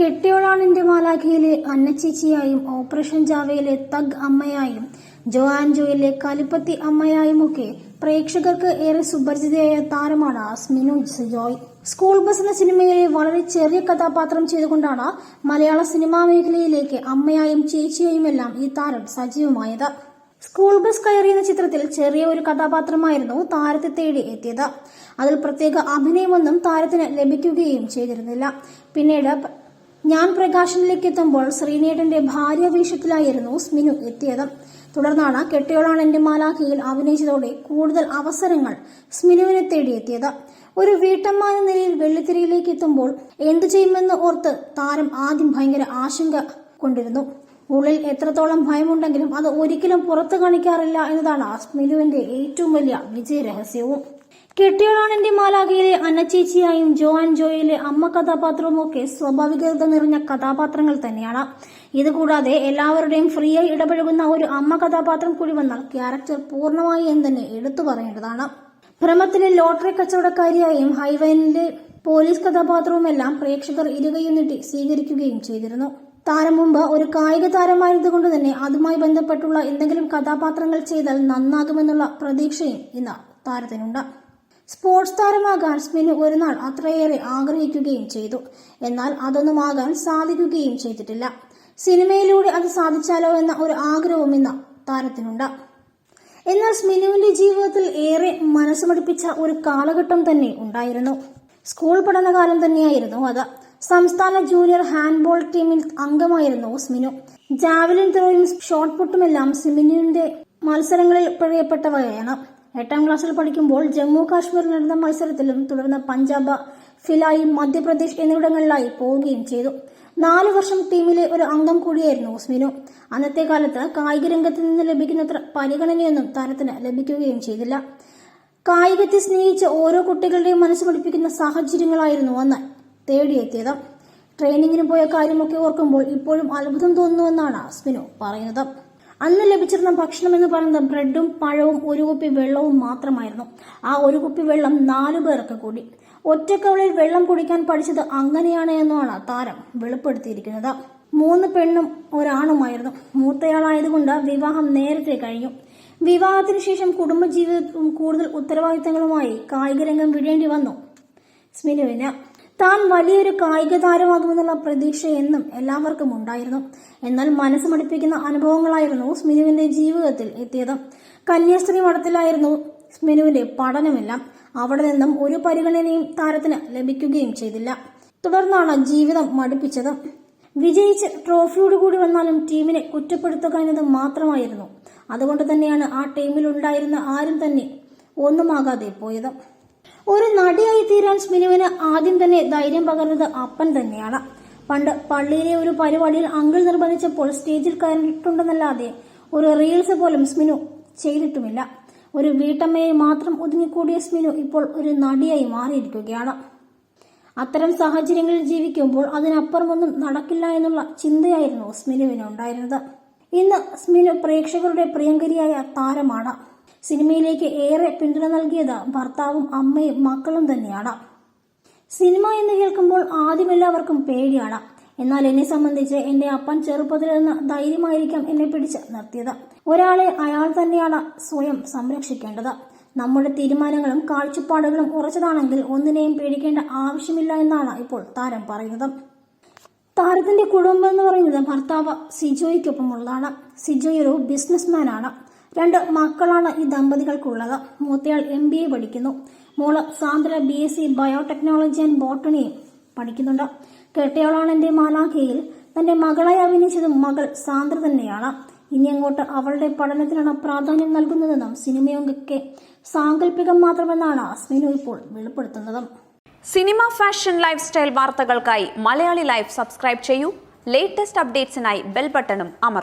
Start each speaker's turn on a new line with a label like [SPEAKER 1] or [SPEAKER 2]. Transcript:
[SPEAKER 1] കെട്ടിയോളാണിന്റെ മാലാഖയിലെ അന്നച്ചേച്ചിയായും operation ജാവയിലെ thug അമ്മയായും ജോ ആൻജോയിലെ കലിപ്പത്തി അമ്മയായുമൊക്കെ പ്രേക്ഷകർക്ക് ഏറെ സുപരിചിതയായ താരമാണ് അസ്മിനു ജോയ്. സ്കൂൾ ബസ് എന്ന സിനിമയിലെ വളരെ ചെറിയ കഥാപാത്രം ചെയ്തുകൊണ്ടാണ് മലയാള സിനിമാ മേഖലയിലേക്ക് അമ്മയായും ചേച്ചിയായുമെല്ലാം ഈ താരം സജീവമായത്. സ്കൂൾ ബസ് കയറി എന്ന ചിത്രത്തിൽ ചെറിയ ഒരു കഥാപാത്രമായിരുന്നു താരത്തെ തേടി എത്തിയത്. അതിൽ പ്രത്യേക അഭിനയമൊന്നും താരത്തിന് ലഭിക്കുകയും ചെയ്തിരുന്നില്ല. പിന്നീട് ഞാൻ പ്രകാശനിലേക്ക് എത്തുമ്പോൾ ശ്രീനേടന്റെ ഭാര്യ വേഷത്തിലായിരുന്നു സ്മിനു എത്തിയത്. തുടർന്നാണ് കെട്ടിയോളാണ് എന്റെ മാലാഖയിൽ അഭിനയിച്ചതോടെ കൂടുതൽ അവസരങ്ങൾ സ്മിനുവിനെ തേടിയെത്തിയത്. ഒരു വീട്ടമ്മ എന്ന നിലയിൽ വെള്ളിത്തിരയിലേക്ക് എത്തുമ്പോൾ എന്തു ചെയ്യുമെന്ന് ഓർത്ത് താരം ആദ്യം ഭയങ്കര ആശങ്ക കൊണ്ടിരുന്നു. ഉള്ളിൽ എത്രത്തോളം ഭയമുണ്ടെങ്കിലും അത് ഒരിക്കലും പുറത്തു കാണിക്കാറില്ല എന്നതാണ് സ്മിനുവിന്റെ ഏറ്റവും വലിയ വിജയരഹസ്യവും. എന്റെ മാലാഖയിലെ അന്നച്ചേച്ചിയായും ജോ ആൻഡ് ജോയിലെ അമ്മ കഥാപാത്രവും ഒക്കെ സ്വാഭാവികത നിറഞ്ഞ കഥാപാത്രങ്ങൾ തന്നെയാണ്. ഇതുകൂടാതെ എല്ലാവരുടെയും ഫ്രീയായി ഇടപഴകുന്ന ഒരു അമ്മ കഥാപാത്രം കൂടി വന്നാൽ ക്യാരക്ടർ പൂർണമായി എന്ന് തന്നെ എടുത്തു പറയേണ്ടതാണ്. ഭ്രമത്തിലെ ലോട്ടറി കച്ചവടക്കാരിയായും ഹൈവൈനിലെ പോലീസ് കഥാപാത്രവുമെല്ലാം പ്രേക്ഷകർ ഇരുകയും നീട്ടി സ്വീകരിക്കുകയും ചെയ്തിരുന്നു. താരം മുമ്പ് ഒരു കായിക താരമായതുകൊണ്ട് തന്നെ അതുമായി ബന്ധപ്പെട്ടുള്ള എന്തെങ്കിലും കഥാപാത്രങ്ങൾ ചെയ്താൽ നന്നാകുമെന്നുള്ള പ്രതീക്ഷയും ഇന്ന് താരത്തിനുണ്ട്. സ്പോർട്സ് താരമാകാൻ സ്മിന് ഒരു നാൾ അത്രയേറെ ആഗ്രഹിക്കുകയും ചെയ്തു. എന്നാൽ അതൊന്നും ആകാൻ സാധിക്കുകയും ചെയ്തിട്ടില്ല. സിനിമയിലൂടെ അത് സാധിച്ചാലോ എന്ന ഒരു ആഗ്രഹവും ഇന്ന് താരത്തിനുണ്ട്. എന്നാൽ സ്മിനുവിന്റെ ജീവിതത്തിൽ ഏറെ മനസ്സുമടിപ്പിച്ച ഒരു കാലഘട്ടം തന്നെ ഉണ്ടായിരുന്നു. സ്കൂൾ പഠനകാലം തന്നെയായിരുന്നു അത്. സംസ്ഥാന ജൂനിയർ ഹാൻഡ്ബോൾ ടീമിൽ അംഗമായിരുന്നു സ്മിനു. ജാവലിൻ ത്രോയും ഷോട്ട് പുട്ടുമെല്ലാം സ്മിനുവിന്റെ മത്സരങ്ങളിൽ പ്രിയപ്പെട്ടവയാണ് എട്ടാം ക്ലാസ്സിൽ പഠിക്കുമ്പോൾ ജമ്മു കാശ്മീരിൽ നടന്ന മത്സരത്തിലും തുടർന്ന് പഞ്ചാബ് ഫിലായി മധ്യപ്രദേശ് എന്നിവിടങ്ങളിലായി പോവുകയും ചെയ്തു. നാല് വർഷം ടീമിലെ ഒരു അംഗം കൂടിയായിരുന്നു സ്മിനു. അന്നത്തെ കാലത്ത് കായിക രംഗത്ത് നിന്ന് ലഭിക്കുന്നത്ര പരിഗണനയൊന്നും താരത്തിന് ലഭിക്കുകയും ചെയ്തില്ല. കായികത്തെ സ്നേഹിച്ച ഓരോ കുട്ടികളുടെയും മനസ്സ് പഠിപ്പിക്കുന്ന സാഹചര്യങ്ങളായിരുന്നു അന്ന് തേടിയെത്തിയത്. ട്രെയിനിങ്ങിന് പോയ കാര്യമൊക്കെ ഓർക്കുമ്പോൾ ഇപ്പോഴും അത്ഭുതം തോന്നുന്നുവെന്നാണ് സ്മിനു പറയുന്നത്. അന്ന് ലഭിച്ചിരുന്ന ഭക്ഷണം എന്ന് പറയുന്നത് ബ്രെഡും പഴവും ഒരു കുപ്പി വെള്ളവും മാത്രമായിരുന്നു. ആ ഒരു കുപ്പി വെള്ളം നാലു പേർക്ക് കൂടി. ഒറ്റക്കവളിൽ വെള്ളം കുടിക്കാൻ പഠിച്ചത് അങ്ങനെയാണ് എന്നാണ് താരം വെളിപ്പെടുത്തിയിരിക്കുന്നത്. മൂന്ന് പെണ്ണും ഒരാണുമായിരുന്നു. മൂത്തയാളായതുകൊണ്ട് വിവാഹം നേരത്തെ കഴിഞ്ഞു. വിവാഹത്തിന് ശേഷം കുടുംബജീവിതവും കൂടുതൽ ഉത്തരവാദിത്തങ്ങളുമായി കായിക രംഗം വിടേണ്ടി വന്നു. സ്മിനുവിന് താൻ വലിയൊരു കായിക താരമാകുമെന്നുള്ള പ്രതീക്ഷ എന്നും എല്ലാവർക്കും ഉണ്ടായിരുന്നു. എന്നാൽ മനസ്സ് മടുപ്പിക്കുന്ന അനുഭവങ്ങളായിരുന്നു സ്മിനുവിന്റെ ജീവിതത്തിൽ എത്തിയത്. കന്യാസ്ത്രീ മഠത്തിലായിരുന്നു സ്മിനുവിന്റെ പഠനമെല്ലാം. അവിടെ നിന്നും ഒരു പരിഗണനയും താരത്തിന് ലഭിക്കുകയും ചെയ്തില്ല. തുടർന്നാണ് ജീവിതം മടുപ്പിച്ചത്. വിജയിച്ച് ട്രോഫിയോട് കൂടി വന്നാലും ടീമിനെ കുറ്റപ്പെടുത്തുക എന്നത് മാത്രമായിരുന്നു. അതുകൊണ്ട് തന്നെയാണ് ആ ടീമിലുണ്ടായിരുന്ന ആരും തന്നെ ഒന്നുമാകാതെ പോയത്. ഒരു നടിയായി തീരാൻ സ്മിനുവിന് ആദ്യം തന്നെ ധൈര്യം പകർന്നത് അപ്പൻ തന്നെയാണ്. പണ്ട് പള്ളിയിലെ ഒരു പരിപാടിയിൽ അങ്കിൾ നിർബന്ധിച്ചപ്പോൾ സ്റ്റേജിൽ കയറിയിട്ടുണ്ടെന്നല്ലാതെ ഒരു റീൽസ് പോലും സ്മിനു ചെയ്തിട്ടുമില്ല. ഒരു വീട്ടമ്മയെ മാത്രം ഒതുങ്ങിക്കൂടിയ സ്മിനു ഇപ്പോൾ ഒരു നടിയായി മാറിയിരിക്കുകയാണ്. അത്തരം സാഹചര്യങ്ങളിൽ ജീവിക്കുമ്പോൾ അതിനപ്പുറമൊന്നും നടക്കില്ല എന്നുള്ള ചിന്തയായിരുന്നു സ്മിനുവിന് ഉണ്ടായിരുന്നത് ഇന്ന് സ്മിനു പ്രേക്ഷകരുടെ പ്രിയങ്കരിയായ താരമാണ്. സിനിമയിലേക്ക് ഏറെ പിന്തുണ നൽകിയത് ഭർത്താവും അമ്മയും മക്കളും തന്നെയാണ്. സിനിമ എന്ന് കേൾക്കുമ്പോൾ ആദ്യം എല്ലാവർക്കും പേടിയാണ്. എന്നാൽ എന്നെ സംബന്ധിച്ച് എന്റെ അപ്പൻ ചെറുപ്പത്തിൽ നിന്ന് ധൈര്യമായിരിക്കാം എന്നെ പിടിച്ച് നിർത്തിയത്. ഒരാളെ അയാൾ തന്നെയാണ് സ്വയം സംരക്ഷിക്കേണ്ടത്. നമ്മുടെ തീരുമാനങ്ങളും കാഴ്ചപ്പാടുകളും ഉറച്ചതാണെങ്കിൽ ഒന്നിനെയും പേടിക്കേണ്ട ആവശ്യമില്ല എന്നാണ് ഇപ്പോൾ താരം പറയുന്നത്. താരത്തിന്റെ കുടുംബം എന്ന് പറയുന്നത് ഭർത്താവ് സിജോയ്ക്കൊപ്പമുള്ളതാണ്. സിജോയ് ഒരു ബിസിനസ്മാൻ ആണ്. രണ്ട് മക്കളാണ് ഈ ദമ്പതികൾക്കുള്ളത്. മൂത്തയാൾ എം ബി എ പഠിക്കുന്നു. മോൾ Sandra B S C biotechnology and botany പഠിക്കുന്നുണ്ട്. കേട്ടയാളാണ് എന്റെ മാലാഖയിൽ. തന്റെ മകളായി അഭിനയിച്ചതും മകൾ സാന്ദ്ര തന്നെയാണ്. ഇനി അങ്ങോട്ട് അവളുടെ പഠനത്തിനാണ് പ്രാധാന്യം നൽകുന്നതെന്നും സിനിമയൊക്കെ സാങ്കല്പികം മാത്രമെന്നാണ് അസ്മിനു ഇപ്പോൾ വെളിപ്പെടുത്തുന്നത്.
[SPEAKER 2] സിനിമ ഫാഷൻ ലൈഫ് സ്റ്റൈൽ വാർത്തകൾക്കായി മലയാളി ലൈഫ് സബ്സ്ക്രൈബ് ചെയ്യൂ. ലേറ്റസ്റ്റ് അപ്ഡേറ്റ്സിനായി ബെൽ ബട്ടണും അമർ